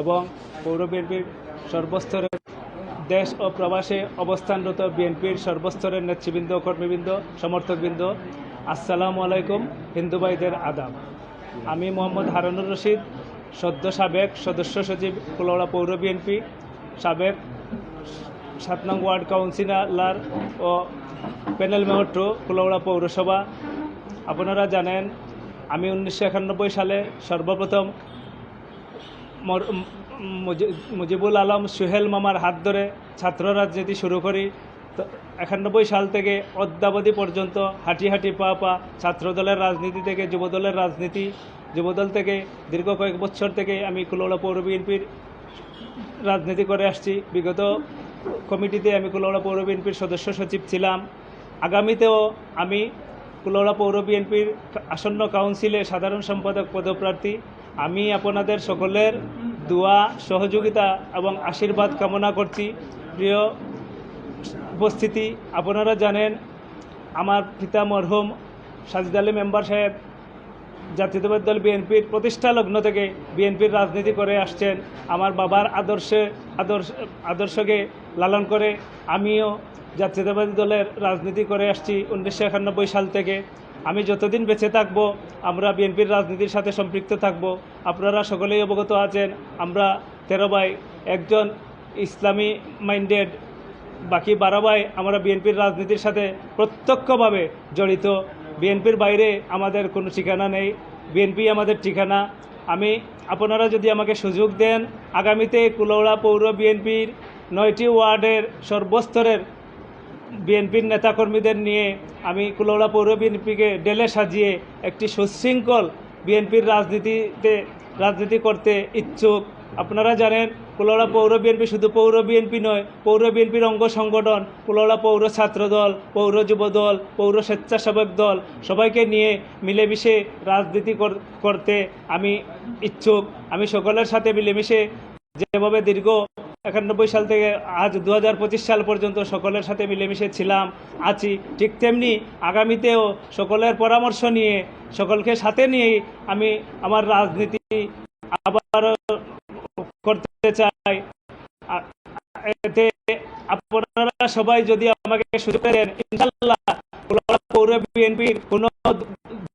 এবং পৌর বিএনপির সর্বস্তরের দেশ ও প্রবাসে অবস্থানরত বিএনপির সর্বস্তরের নেতৃবৃন্দ, কর্মীবৃন্দ, সমর্থকবৃন্দ, আসসালামু আলাইকুম, হিন্দু ভাইদের আদাব। আমি মোহাম্মদ হারুনুর রশিদ, সদ্য সাবেক সদস্য সচিব কুলওড়া পৌর বিএনপি, সাবেক সাত নং ওয়ার্ড কাউন্সিলর ও প্যানেল মেয়র টু কুলওড়া পৌরসভা। আপনারা জানেন, আমি উনিশশো একানব্বই সালে সর্বপ্রথম মুজিবুল আলম সুহেল মামার হাত ধরে ছাত্র রাজনীতি শুরু করি, তো একানব্বই সাল থেকে অদ্যাবধি পর্যন্ত হাঁটি হাঁটি পা পা ছাত্রদলের রাজনীতি থেকে, যুবদলের রাজনীতি, যুবদল থেকে, দীর্ঘ কয়েক বছর থেকে আমি কুলোড়া পৌর বিএনপির রাজনীতি করে আসছি। বিগত কমিটিতে আমি কুলোড়া পৌর বিএনপির সদস্য সচিব ছিলাম। আগামীতেও আমি কুলোড়া পৌর বিএনপির আসন্ন কাউন্সিলে সাধারণ সম্পাদক পদপ্রার্থী আমি আপনাদের সকলের দোয়া, সহযোগিতা এবং আশীর্বাদ কামনা করছি। প্রিয় উপস্থিতি, আপনারা জানেন, আমার পিতা মরহুম সাজিদ আলী মেম্বার সাহেব জাতীয়তাবাদী দল বিএনপির প্রতিষ্ঠা লগ্ন থেকে বিএনপির রাজনীতি করে আসছেন। আমার বাবার আদর্শে, আদর্শ, আদর্শকে লালন করে আমিও জাতীয়তাবাদী দলের রাজনীতি করে আসছি উনিশশো একানব্বই সাল থেকে। আমি যতদিন বেঁচে থাকব, আমরা বিএনপির রাজনীতির সাথে সম্পৃক্ত থাকব। আপনারা সকলেই অবগত আছেন, আমরা তেরো ভাই, একজন ইসলামী মাইন্ডেড, বাকি বারো ভাই আমরা বিএনপির রাজনীতির সাথে প্রত্যক্ষভাবে জড়িত। বিএনপির বাইরে আমাদের কোনো ঠিকানা নেই। বিএনপি আমাদের ঠিকানা। আমি, আপনারা যদি আমাকে সুযোগ দেন, আগামীতে কুলৌড়া পৌর বিএনপির নয়টি ওয়ার্ডের সর্বস্তরের বিএনপির নেতাকর্মীদের নিয়ে আমি কুলৌড়া পৌর বিএনপিকে ডেলে সাজিয়ে একটি সুশৃঙ্খল বিএনপির রাজনীতিতে, রাজনীতি করতে ইচ্ছুক। আপনারা জানেন কুলৌড়া পৌর বিএনপি শুধু পৌর বিএনপি নয়, পৌর বিএনপির অঙ্গ সংগঠন কুলৌড়া পৌর ছাত্র দল পৌর যুব দল পৌর স্বেচ্ছাসেবক দল, সবাইকে নিয়ে মিলেমিশে রাজনীতি কর- করতে আমি ইচ্ছুক। আমি সকলের সাথে মিলেমিশে যেভাবে দীর্ঘ একানব্বই সাল থেকে আজ দু হাজার পঁচিশ সাল পর্যন্ত সকলের সাথে মিলেমিশে ছিলাম, আছি, ঠিক তেমনি আগামীতেও সকলের পরামর্শ নিয়ে, সকলকে সাথে নিয়ে আমি আমার রাজনীতি আবার চাই। এতে আপনারা সবাই যদি আমাকে সুযোগ দেন ইনশাল্লাহ পৌর বিএনপির কোনো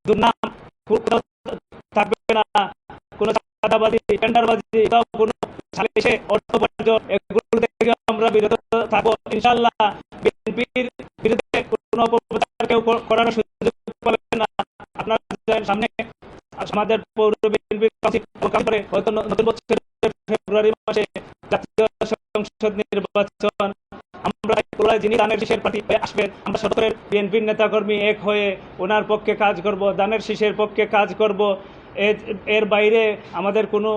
দুর্নাম থাকবে না। কোনো চাঁদাবাজি, টেন্ডারবাজি কোনো আমরা বিরত থাকব। ইনশাল্লাহ বিএনপির বিরুদ্ধে কোনো অপপ্রচার কেউ করার সুযোগ পাবে না। আপনারা সামনে আমাদের পৌর বিএনপির হয়তো নতুন বছরের ফেব্রুয়ারি মাসে জাতীয় সংসদ নির্বাচন। আমরা যিনি দানের শীষের পার্টি হয়ে আসবেন, আমরা সরকারের বিএনপির নেতাকর্মী এক হয়ে ওনার পক্ষে কাজ করব, দানের শীষের পক্ষে কাজ করব। এর বাইরে আমাদের কোনো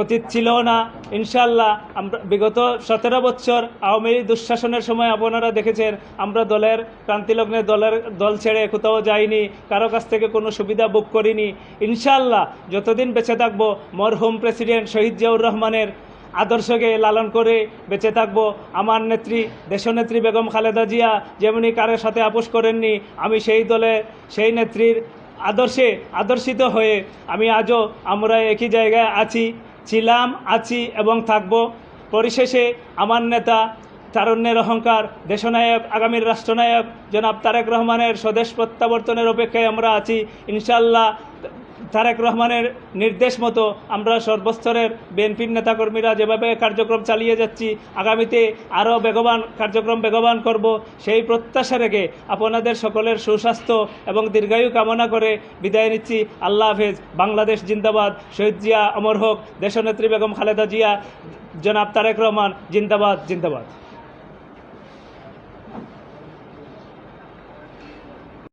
অতীত ছিল না ইনশাল্লাহ আমরা বিগত সতেরো বছর আওয়ামী দুঃশাসনের সময় আপনারা দেখেছেন, আমরা দলের ক্রান্তিলগ্নে দলের দল ছেড়ে কোথাও যাইনি, কারও কাছ থেকে কোনো সুবিধা বুক করিনি। ইনশাল্লাহ যতদিন বেঁচে থাকব, মরহুম প্রেসিডেন্ট শহীদ জিয়াউর রহমানের আদর্শকে লালন করে বেঁচে থাকব। আমার নেত্রী, দেশনেত্রী বেগম খালেদা জিয়া যেমনি কারের সাথে আপোষ করেননি, আমি সেই দলে সেই নেত্রীর আদর্শে, আদর্শিত হয়ে আমি আজও আমরা একই জায়গায় আছি, ছিলাম, আছি এবং থাকব। পরিশেষে আমার নেতা, তারুণ্যের অহংকার, দেশনায়ক, আগামীর রাষ্ট্রনায়ক জনাব তারেক রহমানের স্বদেশ প্রত্যাবর্তনের অপেক্ষায় আমরা আছি। ইনশাল্লাহ তারেক রহমানের নির্দেশ মতো আমরা সর্বস্তরের বিএনপির নেতাকর্মীরা যেভাবে কার্যক্রম চালিয়ে যাচ্ছি, আগামীতে আরও বেগবান কার্যক্রম বেগবান করব, সেই প্রত্যাশা রেখে আপনাদের সকলের সুস্বাস্থ্য এবং দীর্ঘায়ু কামনা করে বিদায় নিচ্ছি। আল্লাহ হাফেজ। বাংলাদেশ জিন্দাবাদ। শহীদ জিয়া অমর হোক। দেশনেত্রী বেগম খালেদা জিয়া। জনাব তারেক রহমান, জিন্দাবাদ জিন্দাবাদ।